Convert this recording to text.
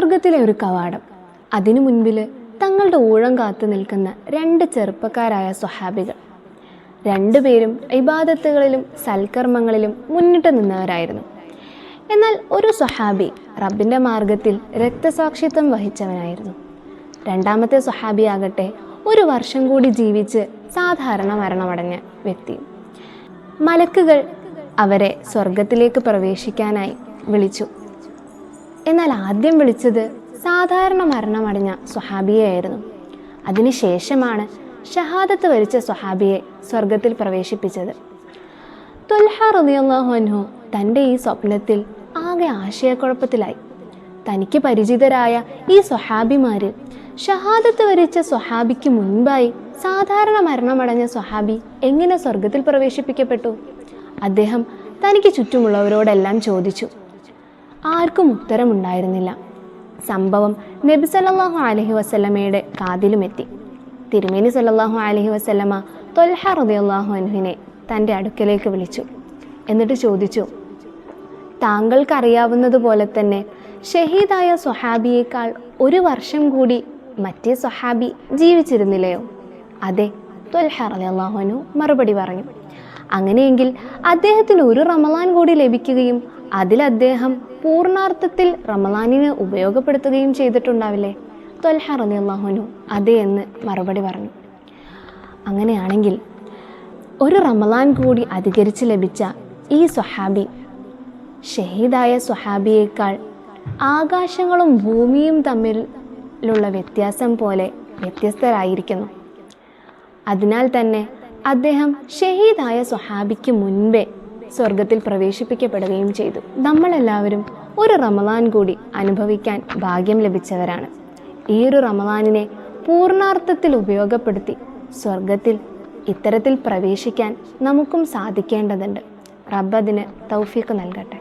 സ്വർഗത്തിലെ ഒരു കവാടം. അതിനു മുൻപിൽ തങ്ങളുടെ ഊഴം കാത്തു നിൽക്കുന്ന രണ്ട് ചെറുപ്പക്കാരായ സ്വഹാബികൾ. രണ്ടുപേരും ഇബാദത്തുകളിലും സൽക്കർമ്മങ്ങളിലും മുന്നിട്ട് നിന്നവരായിരുന്നു. എന്നാൽ ഒരു സ്വഹാബി റബ്ബിന്റെ മാർഗത്തിൽ രക്തസാക്ഷിത്വം വഹിച്ചവനായിരുന്നു. രണ്ടാമത്തെ സ്വഹാബി ആകട്ടെ ഒരു വർഷം കൂടി ജീവിച്ച് സാധാരണ മരണമടഞ്ഞ വ്യക്തി. മലക്കുകൾ അവരെ സ്വർഗത്തിലേക്ക് പ്രവേശിക്കാനായി വിളിച്ചു. എന്നാൽ ആദ്യം വിളിച്ചത് സാധാരണ മരണമടഞ്ഞ സ്വഹാബിയെയായിരുന്നു. അതിനുശേഷമാണ് ഷഹാദത്ത് വരിച്ച സ്വഹാബിയെ സ്വർഗത്തിൽ പ്രവേശിപ്പിച്ചത്. തുൽഹ റളിയല്ലാഹു അൻഹു തന്റെ ഈ സ്വപ്നത്തിൽ ആകെ ആശയക്കുഴപ്പത്തിലായി. തനിക്ക് പരിചിതരായ ഈ സ്വഹാബിമാര് ഷഹാദത്ത് വരിച്ച സ്വഹാബിക്ക് മുൻപായി സാധാരണ മരണമടഞ്ഞ സ്വഹാബി എങ്ങനെ സ്വർഗത്തിൽ പ്രവേശിപ്പിക്കപ്പെട്ടു? അദ്ദേഹം തനിക്ക് ചുറ്റുമുള്ളവരോടെല്ലാം ചോദിച്ചു. ആർക്കും ഉത്തരമുണ്ടായിരുന്നില്ല. സംഭവം നബി സല്ലല്ലാഹു അലൈഹി വസല്ലമയുടെ കാതിലുമെത്തി. തിരുമേനി സല്ലാഹു അലഹി വസ്ലമ തൊൽഹ റളിയല്ലാഹു അനുഹിനെ തന്റെ അടുക്കലേക്ക് വിളിച്ചു. എന്നിട്ട് ചോദിച്ചു താങ്കൾക്കറിയാവുന്നതുപോലെ തന്നെ ഷഹീദായ സ്വഹാബിയേക്കാൾ ഒരു വർഷം കൂടി മറ്റേ സ്വഹാബി ജീവിച്ചിരുന്നില്ലയോ? അതെ തൊൽഹ റളിയല്ലാഹു അൻഹു മറുപടി പറഞ്ഞു. അങ്ങനെയെങ്കിൽ അദ്ദേഹത്തിന് ഒരു റമലാൻ കൂടി ലഭിക്കുകയും അതിൽ അദ്ദേഹം പൂർണാർത്ഥത്തിൽ റമലാനിനെ ഉപയോഗപ്പെടുത്തുകയും ചെയ്തിട്ടുണ്ടാവില്ലേ? ത്വൽഹ റളിയല്ലാഹു അള്ളാഹുനു അതെ എന്ന് മറുപടി പറഞ്ഞു. അങ്ങനെയാണെങ്കിൽ ഒരു റമലാൻ കൂടി അധികരിച്ച് ലഭിച്ച ഈ സ്വഹാബി ഷഹീദായ സ്വഹാബിയേക്കാൾ ആകാശങ്ങളും ഭൂമിയും തമ്മിലുള്ള വ്യത്യാസം പോലെ വ്യത്യസ്തരായിരിക്കുന്നു. അതിനാൽ തന്നെ അദ്ദേഹം ഷഹീദായ സ്വഹാബിക്ക് മുൻപേ സ്വർഗത്തിൽ പ്രവേശിപ്പിക്കപ്പെടുകയും ചെയ്തു. നമ്മളെല്ലാവരും ഒരു റമദാൻ കൂടി അനുഭവിക്കാൻ ഭാഗ്യം ലഭിച്ചവരാണ്. ഈ ഒരു റമദാനിനെ പൂർണാർത്ഥത്തിൽ ഉപയോഗപ്പെടുത്തി സ്വർഗത്തിൽ ഇത്തരത്തിൽ പ്രവേശിക്കാൻ നമുക്കും സാധിക്കേണ്ടതുണ്ട്. റബ്ബ് അതിന് തൗഫീക്ക് നൽകട്ടെ.